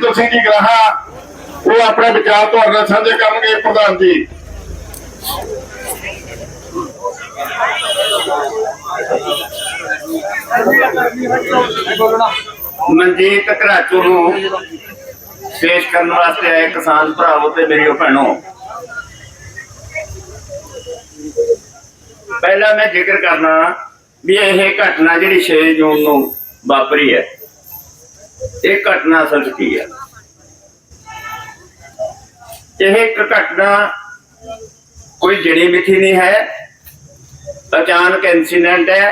ਰਵਿੰਦਰ ਸਿੰਘ ਜੀ ਗਰਾਹਾ ਉਹ ਆਪਣੇ ਵਿਚਾਰ ਤੁਹਾਡੇ ਨਾਲ ਸਾਂਝੇ ਕਰਨਗੇ ਪ੍ਰਧਾਨ ਜੀ। ਮਨਜੀਤ ਘਰਾਚੂ ਨੂੰ ਪੇਸ਼ ਕਰਨ ਵਾਸਤੇ ਆਏ ਕਿਸਾਨ ਭਰਾਵੋ ਤੇ ਮੇਰੀਓ ਭੈਣੋ। ਪਹਿਲਾਂ ਮੈਂ ਜ਼ਿਕਰ ਕਰਨਾ ਵੀ ਇਹ ਘਟਨਾ ਜਿਹੜੀ 6 ਜੂਨ ਨੂੰ ਵਾਪਰੀ ਹੈ। ਇਹ ਘਟਨਾ ਅਸਲ 'ਚ ਕੀ ਹੈ ਇਹ ਇੱਕ ਘਟਨਾ ਕੋਈ ਜੜੀ ਮਿੱਠੀ ਨਹੀਂ ਹੈ, ਅਚਾਨਕ ਇਨਸੀਡੈਂਟ ਹੈ।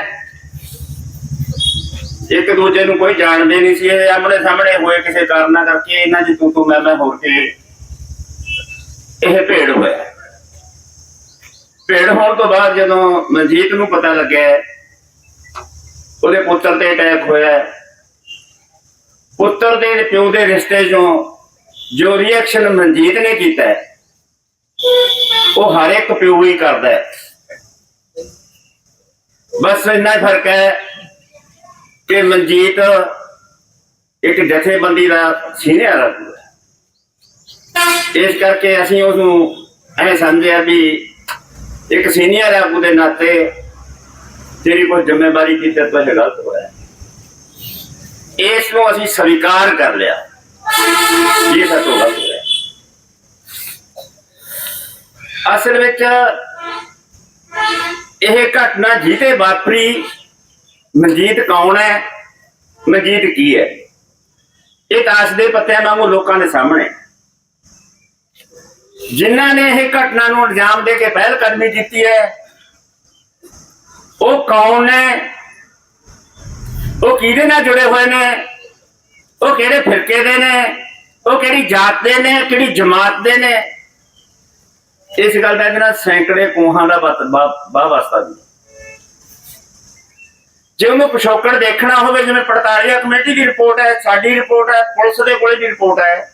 ਇੱਕ ਦੂਜੇ ਨੂੰ ਕੋਈ ਜਾਣਦੇ ਨਹੀਂ ਸੀ, ਇਹ ਆਮਣੇ ਸਾਹਮਣੇ ਹੋਏ ਕਿਸੇ ਕਾਰਨਾਂ ਕਰਕੇ ਇਹਨਾਂ ਦੀ ਤੂੰ ਤੂੰ ਮੈਂ ਮੈਂ ਹੋ ਕੇ ਇਹ ਭੇੜ ਹੋਇਆ। ਭੇੜ ਹੋਣ ਤੋਂ ਬਾਅਦ ਜਦੋਂ ਮਨਜੀਤ ਨੂੰ ਪਤਾ ਲੱਗਿਆ, ਉਹਦੇ ਪੁੱਤਰ ਤੇ ਅਟੈਕ ਹੋਇਆ। ਪੁੱਤਰ ਦੇ ਪਿਓ ਦੇ ਰਿਸ਼ਤੇ ਚੋਂ ਜੋ ਰਿਐਕਸ਼ਨ ਮਨਜੀਤ ਨੇ ਕੀਤਾ ਉਹ ਹਰ ਇੱਕ ਪਿਓ ਹੀ ਕਰਦਾ ਹੈ। ਬਸ ਇੰਨਾ ਹੀ ਫ਼ਰਕ ਹੈ ਕਿ ਮਨਜੀਤ ਇੱਕ ਜਥੇਬੰਦੀ ਦਾ ਸੀਨੀਅਰ ਆਗੂ ਹੈ ਇਸ ਕਰਕੇ ਅਸੀਂ ਉਸ ਨੂੰ ਐ ਸਮਝਿਆ ਵੀ ਇੱਕ ਸੀਨੀਅਰ ਆਗੂ ਦੇ ਨਾਤੇ ਤੇਰੀ ਕੋਈ ਜ਼ਿੰਮੇਵਾਰੀ ਦੀ ਤੇ ਤੋਂ ਗਲਤ ਹੋਇਆ। ਇਸ ਨੂੰ ਅਸੀਂ ਸਵੀਕਾਰ ਕਰ ਲਿਆ। ਇਹ ਸਾਤੋਂ ਗਲਤ ਹੋਇਆ ਅਸਲ ਵਿੱਚ ਇਹ ਘਟਨਾ ਜਿਹਦੇ ਵਾਪਰੀ, ਮਨਜੀਤ ਕੌਣ ਹੈ, ਮਨਜੀਤ ਕੀ ਹੈ? ਇਹ ਤਾਸ਼ ਦੇ ਪੱਤਿਆਂ ਵਾਂਗੂ ਲੋਕਾਂ ਦੇ ਸਾਹਮਣੇ। ਜਿਨ੍ਹਾਂ ਨੇ ਇਹ ਘਟਨਾ ਨੂੰ ਅੰਜਾਮ ਦੇ ਕੇ ਪਹਿਲ ਕਦਮੀ ਕੀਤੀ ਹੈ, ਉਹ ਕੌਣ ਨੇ ਕਿਹਦੇ ਨਾਲ ਜੁੜੇ ਹੋਏ ਨੇ? ਉਹ ਕਿਹੜੇ ਫਿਰਕੇ ਦੇ ਨੇ? ਉਹ ਕਿਹੜੀ ਜਾਤ ਦੇ ਨੇ? ਕਿਹੜੀ ਜਮਾਤ ਦੇ ਨੇ? ਇਸ ਗੱਲ ਦਾ ਜਿਹੜਾ ਸੈਂਕੜੇ ਕੋਹਾਂ ਦਾ ਬਾਹ ਵਾਸਤਾ ਵੀ ਜੇ ਉਹਨੂੰ ਪਿਛੋਕੜ ਦੇਖਣਾ ਹੋਵੇ, ਜਿਵੇਂ ਪੜਤਾਲੀਆ ਕਮੇਟੀ ਦੀ ਰਿਪੋਰਟ ਹੈ, ਸਾਡੀ ਰਿਪੋਰਟ ਹੈ, ਪੁਲਿਸ ਦੇ ਕੋਲੇ ਵੀ ਰਿਪੋਰਟ ਹੈ।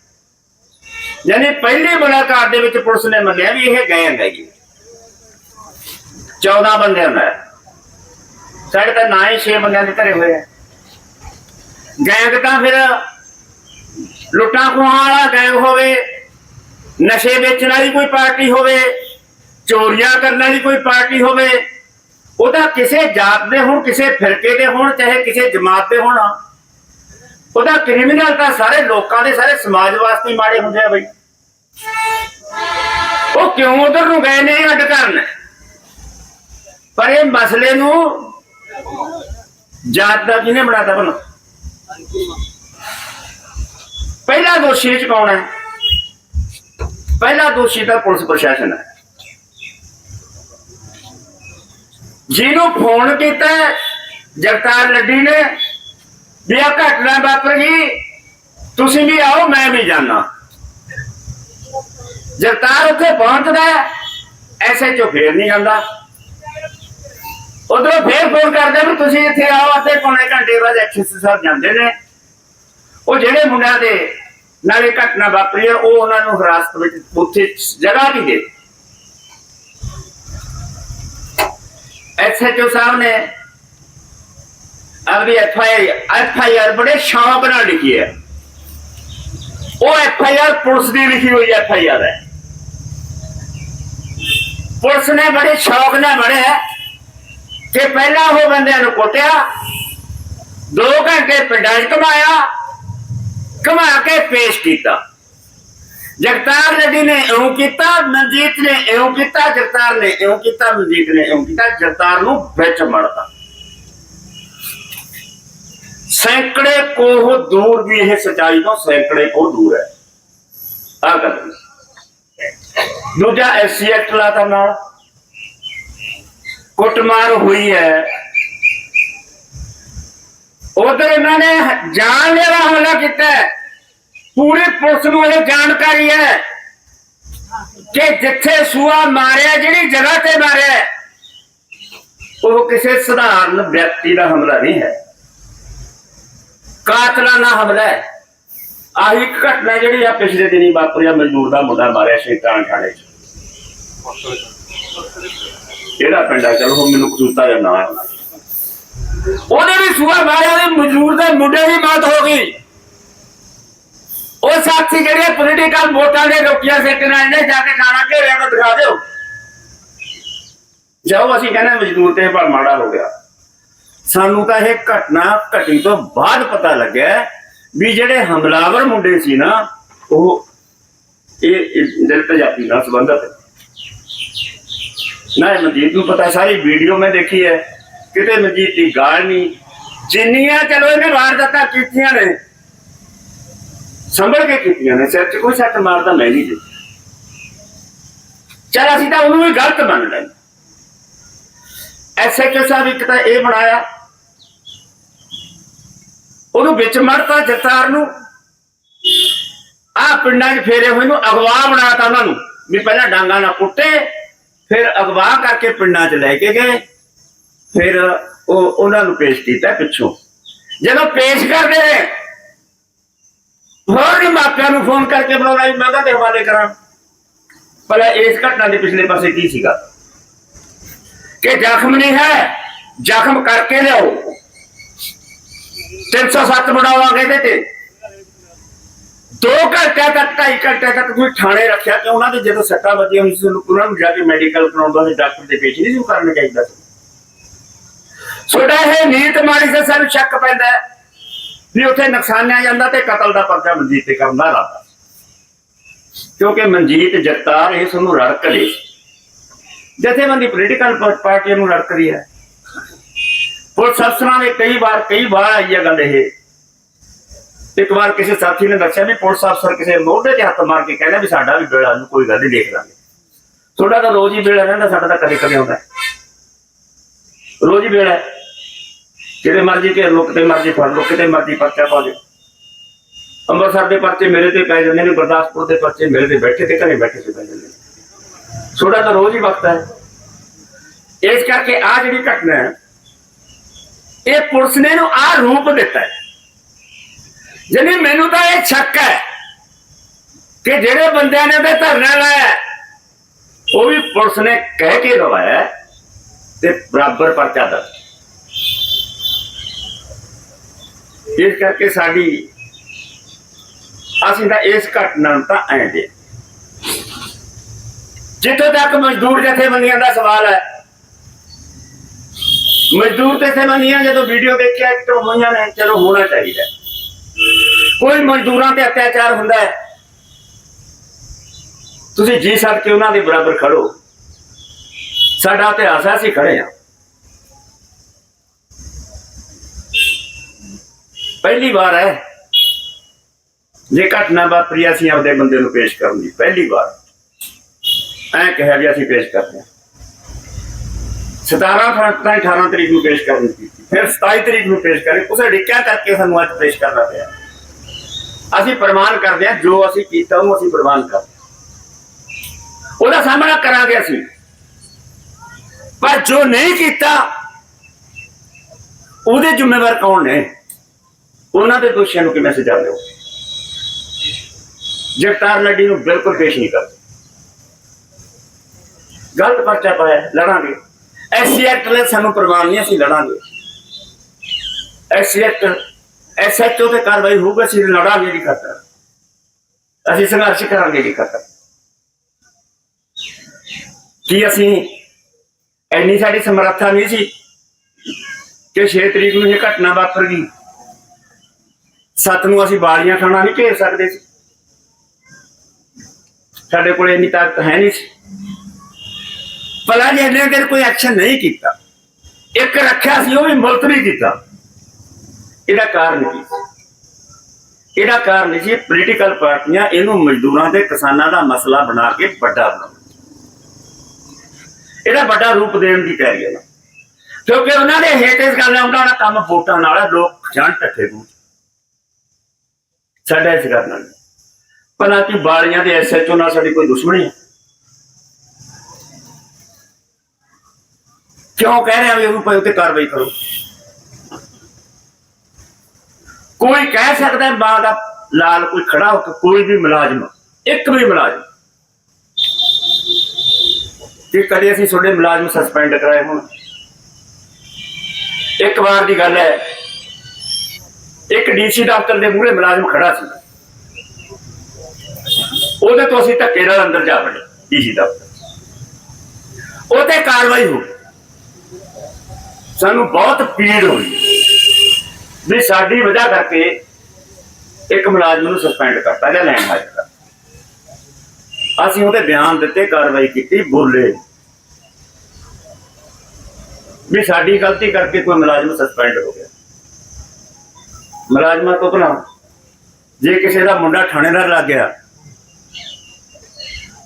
ਯਾਨੀ ਪਹਿਲੀ ਮੁਲਾਕਾਤ ਦੇ ਵਿੱਚ ਪੁਲਿਸ ਨੇ ਮੰਨਿਆ ਵੀ ਇਹ ਗੈਂਗ ਹੈਗੀ 14 ਬੰਦਿਆਂ ਦਾ। ਸਾਡੇ ਤਾਂ ਨਾ ਹੀ 6 ਬੰਦਿਆਂ ਦੇ ਧਰੇ ਹੋਏ ਆ। ਗੈਂਗ ਤਾਂ ਫਿਰ ਲੁੱਟਾਂ ਖੋਹਾਂ ਵਾਲਾ ਗੈਂਗ ਹੋਵੇ, ਨਸ਼ੇ ਵੇਚਣ ਵਾਲੀ ਕੋਈ ਪਾਰਟੀ ਹੋਵੇ, ਚੋਰੀਆਂ ਕਰਨ ਵਾਲੀ ਕੋਈ ਪਾਰਟੀ ਹੋਵੇ, ਉਹਦਾ ਕਿਸੇ ਜਾਤ ਦੇ ਹੋਣ, ਕਿਸੇ ਫਿਰਕੇ ਦੇ ਹੋਣ, ਚਾਹੇ ਕਿਸੇ ਜਮਾਤ ਦੇ ਹੋਣ, ਉਹਦਾ ਕ੍ਰਿਮੀਨਲ ਤਾਂ ਸਾਰੇ ਲੋਕਾਂ ਦੇ, ਸਾਰੇ ਸਮਾਜ ਵਾਸਤੇ ਮਾੜੇ ਹੁੰਦੇ ਆ ਬਈ। ਉਹ ਕਿਉਂ ਉਧਰ ਨੂੰ ਗਏ ਨੇ ਅੱਡ ਕਰਨ? ਪਰ ਇਹ ਮਸਲੇ ਨੂੰ ਜਾਤ ਦਾ ਕਿਹਨੇ ਬਣਾਤਾ ਬਣਾ ਪਹਿਲਾ ਦੋਸ਼ੀ ਇਹ 'ਚ ਕੌਣ ਹੈ? ਪਹਿਲਾ ਦੋਸ਼ੀ ਤਾਂ ਪੁਲਿਸ ਪ੍ਰਸ਼ਾਸਨ ਹੈ। ਜਿਹਨੂੰ ਫੋਨ ਕੀਤਾ ਜਗਤਾਰ ਲੱਡੀ ਨੇ, ਵੀ ਆ ਘਟਨਾ ਵਾਪਰ ਗਈ, ਤੁਸੀਂ ਵੀ ਆਓ, ਮੈਂ ਵੀ ਜਾਣਾ ਜਗਤਾਰ ਉੱਥੇ ਪਹੁੰਚਦਾ ਐਸਐਚਓ ਫੇਰ ਨਹੀਂ ਆਉਂਦਾ। ਉਧਰੋਂ ਫੇਰ ਫੋਨ ਕਰਦੇ ਵੀ ਤੁਸੀਂ ਇੱਥੇ ਆਓ, ਅੱਧੇ ਪੌਣੇ ਘੰਟੇ ਬਾਅਦ ਐਕਸਿਸ ਸਾਹਿਬ ਜਾਂਦੇ ਨੇ। ਉਹ ਜਿਹੜੇ ਮੁੰਡਿਆਂ ਦੇ ਨਾਲ ਇਹ ਘਟਨਾ ਵਾਪਰੀ ਹੈ ਉਹ ਉਹਨਾਂ ਨੂੰ ਹਿਰਾਸਤ ਵਿੱਚ ਉੱਥੇ ਜਗ੍ਹਾ ਨਹੀਂ ਦੇ ਐਸਐਚਓ ਸਾਹਿਬ ਨੇ ਆਪਣੀ ਐਫਆਈਆਰ ਐਫਆਈਆਰ ਬੜੇ ਸ਼ੌਕ ਨਾਲ ਲਿਖੀ ਹੈ। ਉਹ ਐਫਆਈਆਰ ਪੁਲਿਸ ਦੀ ਲਿਖੀ ਹੋਈ ਐਫਆਈਆਰ ਹੈ। ਪੁਲਿਸ ਨੇ ਬੜੇ ਸ਼ੌਕ ਨਾਲ ਬਣਿਆ। ਕਿ ਪਹਿਲਾਂ ਉਹ ਬੰਦਿਆਂ ਨੂੰ ਕੁੱਟਿਆ 2 ਘੰਟੇ ਪਿੰਡਾਂ 'ਚ ਘਮਾਇਆ, ਘਮਾ ਕੇ ਪੇਸ਼ ਕੀਤਾ। ਜਗਤਾਰ ਰੈਡੀ ਨੇ ਇਉਂ ਕੀਤਾ, ਮਨਜੀਤ ਨੇ ਇਉਂ ਕੀਤਾ, ਜਗਤਾਰ ਨੇ ਇਉਂ ਕੀਤਾ, ਮਨਜੀਤ ਨੇ ਇਉਂ ਕੀਤਾ, ਜਗਤਾਰ ਨੂੰ ਵਿੱਚ ਮੜਦਾ ਸੈਂਕੜੇ ਕੋਹ ਦੂਰ ਵੀ ਇਹ ਸਚਾਈ ਤੋਂ ਸੈਂਕੜੇ ਕੋਹ ਦੂਰ ਹੈ। ਆ ਗੱਲ ਦੂਜਾ ਐਸੀ ਐਕਟ ਲਾਤਾ ਨਾਲ। ਕੁੱਟਮਾਰ ਹੋਈ ਹੈ। ਉਧਰ ਇਹਨਾਂ ਨੇ ਜਾਨ ਹਮਲਾ ਕੀਤਾ ਪੂਰੀ ਪੁਲਿਸ ਨੂੰ ਇਹ ਜਾਣਕਾਰੀ ਹੈ ਕਿ ਜਿੱਥੇ ਸੂਆ ਮਾਰਿਆ, ਜਿਹੜੀ ਜਗ੍ਹਾ ਤੇ ਮਾਰਿਆ ਉਹ ਕਿਸੇ ਸਧਾਰਨ ਵਿਅਕਤੀ ਦਾ ਹਮਲਾ ਨਹੀਂ ਹੈ। ਕਾਤਲਾਨਾ ਹਮਲਾ ਹੈ। ਆਹੀ ਇੱਕ ਘਟਨਾ ਜਿਹੜੀ ਆ ਪਿਛਲੇ ਦਿਨੀ ਵਾਪਰੀ ਆ ਮਜ਼ਦੂਰ ਦਾ ਮੁੰਡਾ ਮਾਰਿਆ ਸ਼ੈਤਾਨ ਥਾਣੇ 'ਚ। ਕਿਹੜਾ ਪਿੰਡ ਆ? ਚਲੋ ਮੈਨੂੰ ਕਸੂਤਾ ਦਾ ਨਾਮ ਹੈ। ਵੀ ਸੂਆ ਮਾਰਿਆ ਉਹਦੇ ਮਜ਼ਦੂਰ ਦੇ ਮੁੰਡੇ ਦੀ ਮੌਤ ਹੋ ਗਈ। ਉਹ ਸਾਥੀ ਜਿਹੜੇ ਪੋਲੀਟੀਕਲ ਵੋਟਾਂ ਦੇ ਰੋਕੀਆਂ ਸੈਕਟਰ ਨਾਲ ਜਾ ਕੇ ਖਾਣਾ ਘੇਰਿਆ ਤਾਂ ਦਿਖਾ ਦਿਓ। ਜਾਓ, ਅਸੀਂ ਕਹਿੰਦੇ ਮਜ਼ਦੂਰ ਤੇ ਪਰ ਮਾੜਾ ਹੋ ਗਿਆ। ਸਾਨੂੰ ਤਾਂ ਇਹ ਘਟਨਾ ਘਟੀ ਤੋਂ ਬਾਅਦ ਪਤਾ ਲੱਗਿਆ ਵੀ ਜਿਹੜੇ ਹਮਲਾਵਰ ਮੁੰਡੇ ਸੀ ਨਾ, ਉਹ ਇਹ ਦਿਲ ਪੰਜਾਬੀ ਨਾਲ ਸੰਬੰਧਤ ਨਾ ਮਨਜੀਤ ਨੂੰ ਪਤਾ, ਸਾਰੀ ਵੀਡੀਓ ਮੈਂ ਦੇਖੀ ਹੈ। ਕਿਤੇ ਮਨਜੀਤ ਦੀ ਗਾਲ ਨਹੀਂ। ਜਿੰਨੀਆਂ ਚਲੋ ਇਹਨੇ ਵਾਰਦਾਤਾਂ ਕੀਤੀਆਂ ਨੇ, ਸੰਭਲ ਕੇ ਕੀਤੀਆਂ ਨੇ, ਸਿਰ 'ਚ ਕੋਈ ਸੱਟ ਮਾਰਦਾ ਮੈਂ ਨਹੀਂ ਜੀ ਚਲ ਅਸੀਂ ਤਾਂ ਉਹਨੂੰ ਵੀ ਗਲਤ ਮੰਨ ਲੈਂਦੇ ਐਸਐਚਓ ਸਾਹਿਬ ਇੱਕ ਤਾਂ ਇਹ ਬਣਾਇਆ, ਉਹਨੂੰ ਵਿੱਚ ਮੜਤਾ ਜਗਤਾਰ ਨੂੰ। ਆ ਪਿੰਡਾਂ 'ਚ ਫੇਰੇ ਹੋਏ ਨੂੰ ਅਗਵਾ ਬਣਾਤਾ ਉਹਨਾਂ ਨੂੰ, ਵੀ ਪਹਿਲਾਂ ਡਾਂਗਾ ਨਾ ਕੁੱਟੇ ਫਿਰ ਅਗਵਾ ਕਰਕੇ ਪਿੰਡਾਂ 'ਚ ਲੈ ਕੇ ਗਏ। ਫਿਰ ਉਹ ਉਹਨਾਂ ਨੂੰ ਪੇਸ਼ ਕੀਤਾ ਪਿੱਛੋਂ। ਜਦੋਂ ਪੇਸ਼ ਕਰਦੇ ਨੇ, ਹੋਰ ਵੀ ਮਾਪਿਆਂ ਨੂੰ ਫੋਨ ਕਰਕੇ ਬੁਲਾਉਣਾ ਵੀ ਮੈਂ ਉਹਦੇ ਹਵਾਲੇ ਕਰਾਂ। ਪਰ ਇਸ ਘਟਨਾ ਦੇ ਪਿਛਲੇ ਪਾਸੇ ਕੀ ਸੀਗਾ? ਕਿ ਜ਼ਖਮ ਨਹੀਂ ਹੈ, ਜ਼ਖਮ ਕਰਕੇ ਲਿਆਓ। 307 ਬਣਾਵਾਂਗੇ ਇਹਦੇ ਤੇ। ਦੋ ਘੰਟੇ ਤੱਕ ਢਾਈ ਘੰਟੇ ਤੱਕ ਕੋਈ ਥਾਣੇ ਰੱਖਿਆ ਕਿ ਉਹਨਾਂ ਦੇ ਜਦੋਂ ਸੱਟਾਂ ਵੱਜੀਆਂ ਹੋਈ ਸੀ, ਉਹਨਾਂ ਨੂੰ ਜਾ ਕੇ ਮੈਡੀਕਲ ਕਰਾਉਂਦਾ ਸੀ ਡਾਕਟਰ ਦੇ ਪੇਸ਼ ਨਹੀਂ ਸੀ ਕਰਨਾ ਚਾਹੀਦਾ ਸੀ। ਸੋਡਾ ਇਹ ਨੀਤ ਮਾੜੀ ਸੇ ਸਾਨੂੰ ਸ਼ੱਕ ਪੈਂਦਾ ਵੀ ਉੱਥੇ ਨੁਕਸਾਨਿਆ ਜਾਂਦਾ ਤੇ ਕਤਲ ਦਾ ਪਰਚਾ ਮਨਜੀਤ ਤੇ ਕਰਨ ਦਾ ਇਰਾਦਾ ਕਿਉਂਕਿ ਮਨਜੀਤ ਜਗਤਾਰ ਇਸ ਨੂੰ ਰੜਕ ਲਈ ਜਥੇਬੰਦੀ ਪੋਲੀਟੀਕਲ ਪਾਰਟੀ ਨੂੰ ਰੜਕ ਰਹੀ ਹੈ। ਪੁਲਿਸ ਅਫਸਰਾਂ ਨੇ ਕਈ ਵਾਰ ਕਈ ਵਾਰ ਆਈ ਹੈ ਗੱਲ ਇਹ। ਇੱਕ ਵਾਰ ਕਿਸੇ ਸਾਥੀ ਨੇ ਦੱਸਿਆ ਵੀ ਪੁਲਿਸ ਅਫਸਰ ਕਿਸੇ ਮੋਢੇ ਤੇ ਹੱਥ ਮਾਰ ਕੇ ਕਹਿੰਦਾ ਵੀ ਸਾਡਾ ਵੀ ਬੇੜਾ ਨੂੰ ਕੋਈ ਗੱਲ ਨਹੀਂ ਦੇਖ ਲਾਂਗੇ। ਤੁਹਾਡਾ ਤਾਂ ਰੋਜ਼ ਹੀ ਬੇੜਾ ਰਹਿੰਦਾ, ਸਾਡਾ ਤਾਂ ਕਦੇ ਕਦੇ ਆਉਂਦਾ। ਰੋਜ਼ ਹੀ ਬੇੜਾ ਹੈ। ਕਿਤੇ ਮਰਜ਼ੀ ਘੇਰ ਲੋ ਕਿਤੇ ਮਰਜ਼ੀ ਫੜ ਲੋ ਕਿਤੇ ਮਰਜ਼ੀ ਪਰਚਾ ਪਾ ਦਿਓ। ਅੰਮ੍ਰਿਤਸਰ ਦੇ ਪਰਚੇ ਮੇਰੇ ਤੇ ਪੈ ਜਾਂਦੇ ਨੇ, ਗੁਰਦਾਸਪੁਰ ਦੇ ਪਰਚੇ ਮੇਰੇ ਤੇ ਬੈਠੇ ਤੇ ਘਰੇ ਬੈਠੇ ਤੇ ਪੈ ਜਾਂਦੇ ਨੇ। ਥੋੜਾ ਤਾਂ ਰੋਜ਼ ਹੀ ਵਕਤ ਹੈ। ਇਸ ਕਰਕੇ ਆ ਜਿਹੜੀ ਘਟਨਾ ਹੈ, ਇਹ ਪੁਲਿਸ ਨੇ ਨੂੰ ਆ ਰੂਪ ਦਿੱਤਾ ਹੈ। ਜਿਹਨੇ ਮੈਨੂੰ ਤਾਂ ਇਹ ਸ਼ੱਕ ਹੈ ਕਿ ਜਿਹੜੇ ਬੰਦਿਆਂ ਨੇ ਉਹਦੇ ਧਰਨਾ ਲਾਇਆ, ਉਹ ਵੀ ਪੁਲਿਸ ਨੇ ਕਹਿ ਕੇ ਲਵਾਇਆ ਤੇ ਬਰਾਬਰ ਪਰਚਾ ਦਰਜ। ਇਸ ਕਰਕੇ ਸਾਡੀ ਅਸੀਂ ਤਾਂ ਇਸ ਘਟਨਾ ਨੂੰ ਤਾਂ ਐਂ ਦੇ ਜਿੱਥੋਂ ਤੱਕ ਮਜ਼ਦੂਰ ਜਥੇਬੰਦੀਆਂ ਦਾ ਸਵਾਲ ਹੈ, ਮਜ਼ਦੂਰ ਜਥੇਬੰਦੀਆਂ ਜਦੋਂ ਵੀਡੀਓ ਦੇਖਿਆ ਐਕਟਿਵ ਹੋਈਆਂ ਨੇ, ਚਲੋ ਹੋਣਾ ਚਾਹੀਦਾ। ਕੋਈ ਮਜ਼ਦੂਰਾਂ ਤੇ ਅਤਿਆਚਾਰ ਹੁੰਦਾ ਹੈ। ਤੁਸੀਂ ਜੀ ਸਦ ਕੇ ਉਹਨਾਂ ਦੇ ਬਰਾਬਰ ਖੜੋ। ਸਾਡਾ ਇਤਿਹਾਸ ਹੈ ਅਸੀਂ ਖੜੇ ਹਾਂ ਪਹਿਲੀ ਵਾਰ ਹੈ। ਜੇ ਘਟਨਾ ਵਾਪਰੀ, ਅਸੀਂ ਆਪਦੇ ਬੰਦੇ ਨੂੰ ਪੇਸ਼ ਕਰਨ ਦੀ ਪਹਿਲੀ ਵਾਰ। ਐ ਕਿਹਾ ਵੀ ਅਸੀਂ ਪੇਸ਼ ਕਰਦੇ ਹਾਂ। 17 ਫਰਵਰੀ ਤਾਂ 18 ਤਰੀਕ ਨੂੰ ਪੇਸ਼ ਕਰਨੀ ਦੀ ਕੀਤੀ। ਫਿਰ 27 ਤਰੀਕ ਨੂੰ ਪੇਸ਼ ਕਰੇ। ਉਸੇ ਡਿੱਕਿਆ ਕਰਕੇ ਸਾਨੂੰ ਅੱਜ ਪੇਸ਼ ਕਰਨਾ ਪਿਆ। ਅਸੀਂ ਪ੍ਰਮਾਣ ਕਰਦੇ ਹਾਂ, ਜੋ ਅਸੀਂ ਕੀਤਾ ਉਹ ਅਸੀਂ ਪ੍ਰਮਾਣ ਕਰਦੇ ਉਹਦਾ ਸਾਹਮਣਾ ਕਰਾਂਗੇ ਅਸੀਂ। ਪਰ ਜੋ ਨਹੀਂ ਕੀਤਾ, ਉਹਦੇ ਜ਼ਿੰਮੇਵਾਰ ਕੌਣ ਨੇ? ਉਹਨਾਂ ਦੇ ਦੋਸ਼ੀਆਂ ਨੂੰ ਕਿਵੇਂ ਸਜ਼ਾ ਦਿਓ ਜਗਤਾਰ ਲੱਡੀ ਨੂੰ ਬਿਲਕੁਲ ਪੇਸ਼ ਨਹੀਂ ਕਰਦੇ। ਗਲਤ ਪਰਚਾ ਪਾਇਆ, ਲੜਾਂਗੇ। ਐਸੀ ਐਕਟ ਨੇ ਸਾਨੂੰ ਪ੍ਰਵਾਨ ਨਹੀਂ, ਅਸੀਂ ਲੜਾਂਗੇ। ਐਸੀ ਐਕਟ ਐਸਐਚਓ ਤੇ ਕਾਰਵਾਈ ਹੋਊਗੀ, ਅਸੀਂ ਲੜਾਂਗੇ ਨਹੀਂ ਕਰਦਾ ਅਸੀਂ ਸੰਘਰਸ਼ ਕਰਾਂਗੇ ਨਹੀਂ ਕਰਦਾ ਕੀ ਅਸੀਂ ਐਨੀ ਸਾਡੀ ਸਮਰੱਥਾ ਨਹੀਂ ਸੀ ਕਿ 6 ਤਰੀਕ ਨੂੰ ਇਹ ਘਟਨਾ ਵਾਪਰ ਗਈ? ਸੱਤ ਨੂੰ ਅਸੀਂ ਬਾਲੀਆਂ ਖਾਣਾ ਨਹੀਂ ਘੇਰ ਸਕਦੇ ਸੀ। ਸਾਡੇ ਕੋਲ ਇੰਨੀ ਤਾਕਤ ਹੈ ਨਹੀਂ ਸੀ। ਭਲਾ ਜੇ ਇਹਨੇ ਕੋਈ ਐਕਸ਼ਨ ਨਹੀਂ ਕੀਤਾ। ਇੱਕ ਰੱਖਿਆ ਸੀ, ਉਹ ਵੀ ਮੁਲਤਵੀ ਕੀਤਾ। ਇਹਦਾ ਕਾਰਨ ਕੀ ਇਹਦਾ ਕਾਰਨ ਜੀ ਪੋਲੀਟੀਕਲ ਪਾਰਟੀਆਂ ਇਹਨੂੰ ਮਜ਼ਦੂਰਾਂ ਤੇ ਕਿਸਾਨਾਂ ਦਾ ਮਸਲਾ ਬਣਾ ਕੇ ਵੱਡਾ ਬਣਾਉਣ। ਇਹਦਾ ਵੱਡਾ ਰੂਪ ਦੇਣ ਦੀ ਤਿਆਰੀ ਹੈ। ਕਿਉਂਕਿ ਉਹਨਾਂ ਦੇ ਹੇਠ ਇਸ ਗੱਲ ਆਉਂਦਾ ਉਹਨਾਂ ਦਾ ਕੰਮ ਵੋਟਾਂ ਨਾਲ ਲੋਕ ਜਾਣ ਟੱਠੇ ਨੂੰ ਸਾਡਾ ਇਸ ਗੱਲ ਨਾਲ ਭਲਾ ਕਿ ਬਾਲੀਆਂ ਦੇ ਐਸਐਚਓ ਨਾਲ ਸਾਡੀ ਕੋਈ ਦੁਸ਼ਮਣੀ ਹੈ? ਕਿਉਂ ਕਹਿ ਰਹੇ ਆ ਵੀ ਉਹਨੂੰ ਪਏ ਉੱਤੇ ਕਾਰਵਾਈ ਕਰੋ? ਕੋਈ ਕਹਿ ਸਕਦਾ ਮਾਂ ਦਾ ਲਾਲ ਕੋਈ ਖੜਾ ਹੋ ਕੇ ਕੋਈ ਵੀ ਮੁਲਾਜ਼ਮ, ਇੱਕ ਵੀ ਮੁਲਾਜ਼ਮ। ਕਿ ਕਦੇ ਅਸੀਂ ਤੁਹਾਡੇ ਮੁਲਾਜ਼ਮ ਸਸਪੈਂਡ ਕਰਾਏ ਹੁਣ। ਇੱਕ ਵਾਰ ਦੀ ਗੱਲ ਹੈ, ਇੱਕ ਡੀਸੀ ਦਫ਼ਤਰ ਦੇ ਮੂਹਰੇ ਮੁਲਾਜ਼ਮ ਖੜਾ ਸੀ। ਉਹਦੇ ਤੋਂ ਅਸੀਂ ਧੱਕੇ ਨਾਲ ਅੰਦਰ ਜਾ ਵੜੇ ਡੀਸੀ ਦਫ਼ਤਰ। ਉਹ ਤੇ ਕਾਰਵਾਈ ਹੋ ਸਾਨੂੰ ਬਹੁਤ ਪੀੜ ਹੋਈ। ਵੀ ਸਾਡੀ ਵਜ੍ਹਾ ਕਰਕੇ ਇੱਕ ਮੁਲਾਜ਼ਮ ਨੂੰ ਸਸਪੈਂਡ ਕਰਤਾ ਜਾਂ ਲੈਣ ਹਾਜ਼ਰ ਕਰਤਾ ਅਸੀਂ ਉਹਦੇ ਬਿਆਨ ਦਿੱਤੇ, ਕਾਰਵਾਈ ਕੀਤੀ, ਬੋਲੇ। ਵੀ ਸਾਡੀ ਗਲਤੀ ਕਰਕੇ ਕੋਈ ਮੁਲਾਜ਼ਮ ਸਸਪੈਂਡ ਹੋ ਗਿਆ। ਮੁਲਾਜ਼ਮਾਂ ਤੋਂ ਭਲਾ। ਜੇ ਕਿਸੇ ਦਾ ਮੁੰਡਾ ਥਾਣੇਦਾਰ ਲੱਗ ਗਿਆ,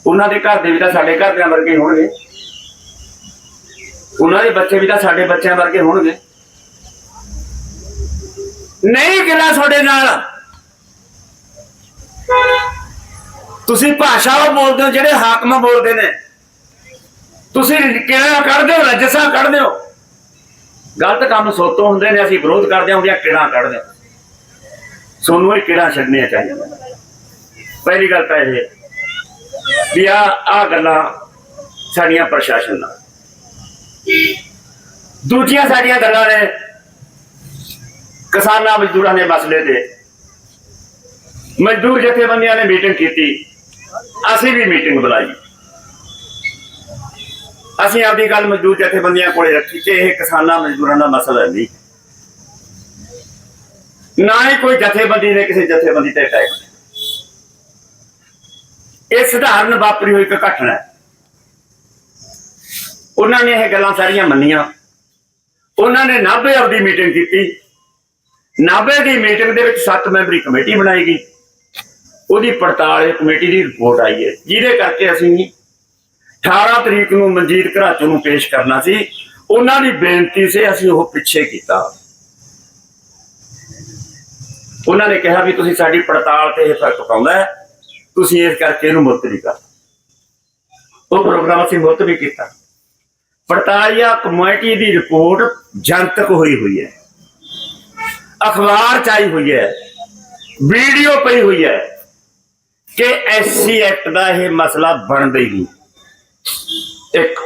ਉਹਨਾਂ ਦੇ ਘਰ ਦੇ ਵੀ ਤਾਂ ਸਾਡੇ ਘਰ ਦੇ ਵਰਗੇ ਹੋਣਗੇ। ਉਹਨਾਂ ਦੇ ਬੱਚੇ ਵੀ ਤਾਂ ਸਾਡੇ ਬੱਚਿਆਂ ਵਰਗੇ ਹੋਣਗੇ। ਨਹੀਂ ਕਿਲਾ ਤੁਹਾਡੇ ਨਾਲ? ਤੁਸੀਂ ਭਾਸ਼ਾ ਉਹ ਬੋਲਦੇ ਹੋ, ਜਿਹੜੇ ਹਾਕਮ ਬੋਲਦੇ ਨੇ। ਤੁਸੀਂ ਕਿਹੜਾ ਕੱਢਦੇ ਹੋ ਰਜਸਾ ਕੱਢਦੇ ਹੋ? ਗਲਤ ਕੰਮ ਸੋਤੋਂ ਹੁੰਦੇ ਨੇ, ਅਸੀਂ ਵਿਰੋਧ ਕਰਦੇ ਹਾਂ, ਉਹਦੀਆਂ ਕਿਹੜਾ ਕੱਢਦੇ ਹਾਂ? ਸੋਨੂੰ ਇਹ ਕਿਹੜਾ ਛੱਡਣੀਆਂ ਚਾਹੀਦੀਆਂ? ਪਹਿਲੀ ਗੱਲ ਤਾਂ ਇਹ ਵੀ ਆ ਆ ਗੱਲਾਂ ਸਾਡੀਆਂ ਪ੍ਰਸ਼ਾਸਨ ਨਾਲ। ਦੂਜੀਆਂ ਸਾਡੀਆਂ ਗੱਲਾਂ ਨੇ ਕਿਸਾਨਾਂ, ਮਜ਼ਦੂਰਾਂ ਦੇ ਮਸਲੇ ਤੇ। ਮਜ਼ਦੂਰ ਜਥੇਬੰਦੀਆਂ ਨੇ ਮੀਟਿੰਗ ਕੀਤੀ। ਅਸੀਂ ਵੀ ਮੀਟਿੰਗ ਬੁਲਾਈ। ਅਸੀਂ ਆਪਦੀ ਗੱਲ ਮਜ਼ਦੂਰ ਜਥੇਬੰਦੀਆਂ ਕੋਲੇ ਰੱਖੀ ਕਿ ਇਹ ਕਿਸਾਨਾਂ, ਮਜ਼ਦੂਰਾਂ ਦਾ ਮਸਲਾ ਨਹੀਂ। ਨਾ ਹੀ ਕੋਈ ਜਥੇਬੰਦੀ ਨੇ ਕਿਸੇ ਜਥੇਬੰਦੀ ਤੇ ਅਟੈਕ ਇਹ ਸਧਾਰਨ ਵਾਪਰੀ ਹੋਈ ਇੱਕ ਘਟਨਾ ਹੈ। ਉਹਨਾਂ ਨੇ ਇਹ ਗੱਲਾਂ ਸਾਰੀਆਂ ਮੰਨੀਆਂ। ਉਹਨਾਂ ਨੇ ਨਾਭੇ ਆਪਦੀ ਮੀਟਿੰਗ ਕੀਤੀ। ਨਾਭੇ ਦੀ ਮੀਟਿੰਗ ਦੇ ਵਿੱਚ ਸੱਤ ਮੈਂਬਰੀ ਕਮੇਟੀ ਬਣਾਈ ਗਈ। ਉਹਦੀ ਪੜਤਾਲ ਕਮੇਟੀ ਦੀ ਰਿਪੋਰਟ ਆਈ ਹੈ। ਜਿਹਦੇ ਕਰਕੇ ਅਸੀਂ 18 ਤਰੀਕ ਨੂੰ ਮਨਜੀਤ ਘਰਾਚੋਂ ਨੂੰ ਪੇਸ਼ ਕਰਨਾ ਸੀ। ਉਹਨਾਂ ਦੀ ਬੇਨਤੀ ਸੀ ਅਸੀਂ ਉਹ ਪਿੱਛੇ ਕੀਤਾ। ਉਹਨਾਂ ਨੇ ਕਿਹਾ ਵੀ ਤੁਸੀਂ ਸਾਡੀ ਪੜਤਾਲ ਤੇ ਇਹ ਫ਼ਰਕ ਪਾਉਂਦਾ ਹੈ। ਤੁਸੀਂ ਇਸ ਕਰਕੇ ਇਹਨੂੰ ਮੁਲਤਵੀ ਕਰ ਉਹ ਪ੍ਰੋਗਰਾਮ ਅਸੀਂ ਮੁਲਤਵੀ ਕੀਤਾ। ਪੜਤਾਲੀਆ ਕਮੇਟੀ ਦੀ ਰਿਪੋਰਟ ਜਨਤਕ ਹੋਈ ਹੋਈ ਹੈ। ਅਖਬਾਰ ਚ ਆਈ ਹੋਈ ਹੈ, ਵੀਡੀਓ ਪਈ ਹੋਈ ਹੈ ਕਿ ਐਸਸੀ ਐਕਟ ਦਾ ਇਹ ਮਸਲਾ ਬਣਦਾ ਹੀ ਨਹੀਂ। ਇੱਕ